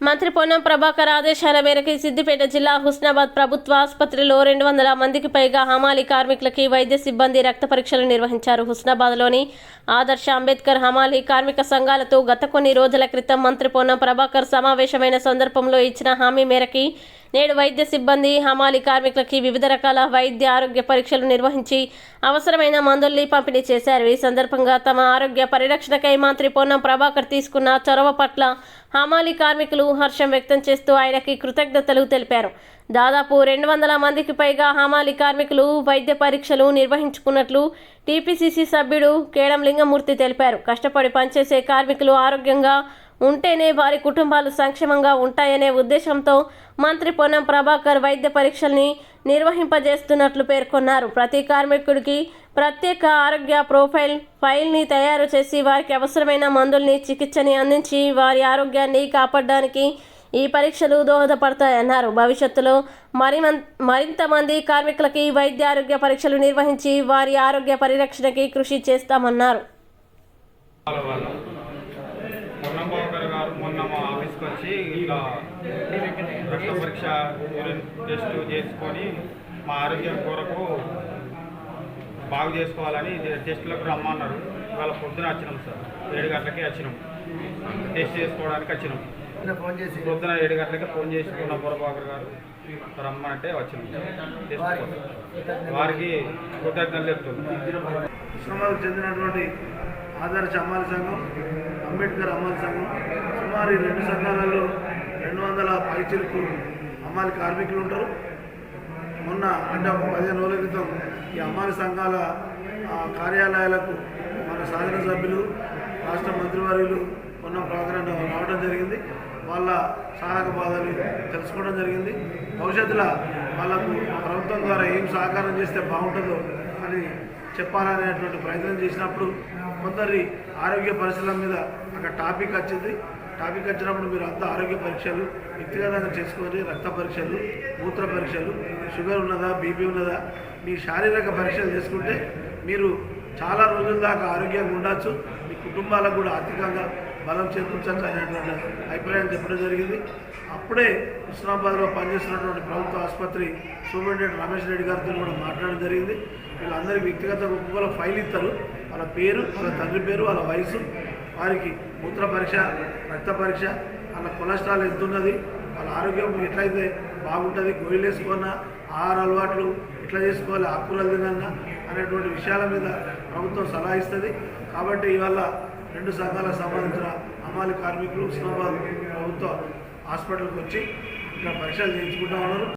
మంత్రి పొన్నం ప్రభాకర్ ఆదేశాల మేరకు సిద్దిపేట జిల్లా హుస్నాబాద్ ప్రభుత్వ ఆసుపత్రిలో రెండు వందల మందికి పైగా హమాలి కార్మికులకి వైద్య సిబ్బంది రక్త పరీక్షలు నిర్వహించారు. హుస్నాబాద్లోని ఆదర్శ అంబేద్కర్ హమాలి కార్మిక సంఘాలతో గత కొన్ని రోజుల క్రితం మంత్రి పొన్నం ప్రభాకర్ సమావేశమైన సందర్భంలో ఇచ్చిన హామీ మేరకి నేడు వైద్య సిబ్బంది హమాలి కార్మికులకి వివిధ రకాల వైద్య ఆరోగ్య పరీక్షలు నిర్వహించి అవసరమైన మందుల్ని పంపిణీ చేశారు. ఈ సందర్భంగా తమ ఆరోగ్య పరిరక్షణకై మంత్రి పొన్నం ప్రభాకర్ తీసుకున్న చొరవ పట్ల హమాలి కార్మికులు హర్షం వ్యక్తం చేస్తూ ఆయనకి కృతజ్ఞతలు తెలిపారు. దాదాపు రెండు వందల మందికి పైగా హమాలి కార్మికులు వైద్య పరీక్షలు నిర్వహించుకున్నట్లు టీపీసీసీ సభ్యుడు కేడం లింగమూర్తి తెలిపారు. కష్టపడి పనిచేసే కార్మికులు ఆరోగ్యంగా ఉంటేనే వారి కుటుంబాలు సంక్షేమంగా ఉంటాయనే ఉద్దేశంతో మంత్రి పొన్నం ప్రభాకర్ వైద్య పరీక్షల్ని నిర్వహింపజేస్తున్నట్లు పేర్కొన్నారు. ప్రతి కార్మికుడికి ప్రత్యేక ఆరోగ్య ప్రొఫైల్ ఫైల్ని తయారు చేసి వారికి అవసరమైన మందుల్ని చికిత్సని అందించి వారి ఆరోగ్యాన్ని కాపాడడానికి ఈ పరీక్షలు దోహదపడతాయన్నారు. భవిష్యత్తులో మరి మరింత మంది కార్మికులకి వైద్య ఆరోగ్య పరీక్షలు నిర్వహించి వారి ఆరోగ్య పరిరక్షణకి కృషి చేస్తామన్నారు వాళ్ళ వాళ్ళు పొన్నంబాబు గారు మొన్న మా ఆఫీస్కి వచ్చి ఇట్లా రక్త పరీక్ష యూరిన్ టెస్ట్ చేసుకొని మా ఆరోగ్యం కొరకు బాగు చేసుకోవాలని ఇది టెస్టులకు రమ్మన్నారు. ఇవాళ పొద్దున వచ్చినాం సార్. ఏడు గంటలకే వచ్చినాం. టెస్ట్ చేసుకోవడానికి వచ్చినాం. ఫోన్ చేసి పొద్దున ఏడు గంటలకే ఫోన్ చేసి పొన్నంబాబు గారు రమ్మనంటే వచ్చినాం. వారికి కృతజ్ఞతలు. చెప్తున్నాం. చెందినటువంటి ఆదర్శ అమ్మాలి సంఘం అంబేద్కర్ అమ్మాలి సంఘం సుమారు ఈ రెండు సంఘాలలో రెండు వందల పైచిలకు అమ్మాలి కార్మికులు ఉంటారు. మొన్న అంటే ఒక పదిహేను రోజుల క్రితం ఈ అమ్మాలి సంఘాల కార్యాలయాలకు మన శాసనసభ్యులు రాష్ట్ర మంత్రివర్యులు ఉన్న ప్రాధాన్యత రావడం జరిగింది. వాళ్ళ సహాయక బాధలు తెలుసుకోవడం జరిగింది. భవిష్యత్తులో వాళ్ళకు ప్రభుత్వం ద్వారా ఏం సహకారం చేస్తే బాగుంటుందో అని చెప్పాలనేటువంటి ప్రయత్నం చేసినప్పుడు కొందరి ఆరోగ్య పరిస్థితుల మీద ఒక టాపిక్ వచ్చింది. టాపిక్ వచ్చినప్పుడు మీరు అంతా ఆరోగ్య పరీక్షలు వ్యక్తిగతంగా చేసుకొని రక్త పరీక్షలు మూత్ర పరీక్షలు షుగర్ ఉన్నదా బీపీ ఉన్నదా మీ శారీరక పరీక్షలు చేసుకుంటే మీరు చాలా రోజుల దాకా ఆరోగ్యంగా ఉండొచ్చు. మీ కుటుంబాలకు కూడా ఆర్థికంగా బలం చేకూర్చక అనేటువంటి అభిప్రాయం చెప్పడం జరిగింది. అప్పుడే ఇస్లామాబాద్లో పనిచేస్తున్నటువంటి ప్రభుత్వ ఆసుపత్రి సూపరింటెండెంట్ రమేష్ రెడ్డి గారితో కూడా మాట్లాడడం జరిగింది. వీళ్ళందరికీ వ్యక్తిగత ఒక్కొక్కరు ఫైల్ ఇస్తారు. వాళ్ళ పేరు వాళ్ళ తండ్రి పేరు వాళ్ళ వయసు వారికి మూత్ర పరీక్ష రక్త పరీక్ష వాళ్ళ కొలెస్ట్రాల్ ఎంత ఉన్నది వాళ్ళ ఆరోగ్యం ఎట్లయితే బాగుంటుంది గొయ్యలు వేసుకున్నా ఆహార అలవాట్లు ఎట్లా చేసుకోవాలి ఆకుకూరలు తినన్నా అనేటువంటి విషయాల మీద ప్రభుత్వం సలహా ఇస్తుంది. కాబట్టి ఇవాళ రెండు సంఘాలకు సంబంధించిన అమాలి కార్మికులు ఉస్మానాబాద్ ప్రభుత్వ హాస్పిటల్కి వచ్చి ఇక్కడ పరీక్షలు చేయించుకుంటా ఉన్నారు.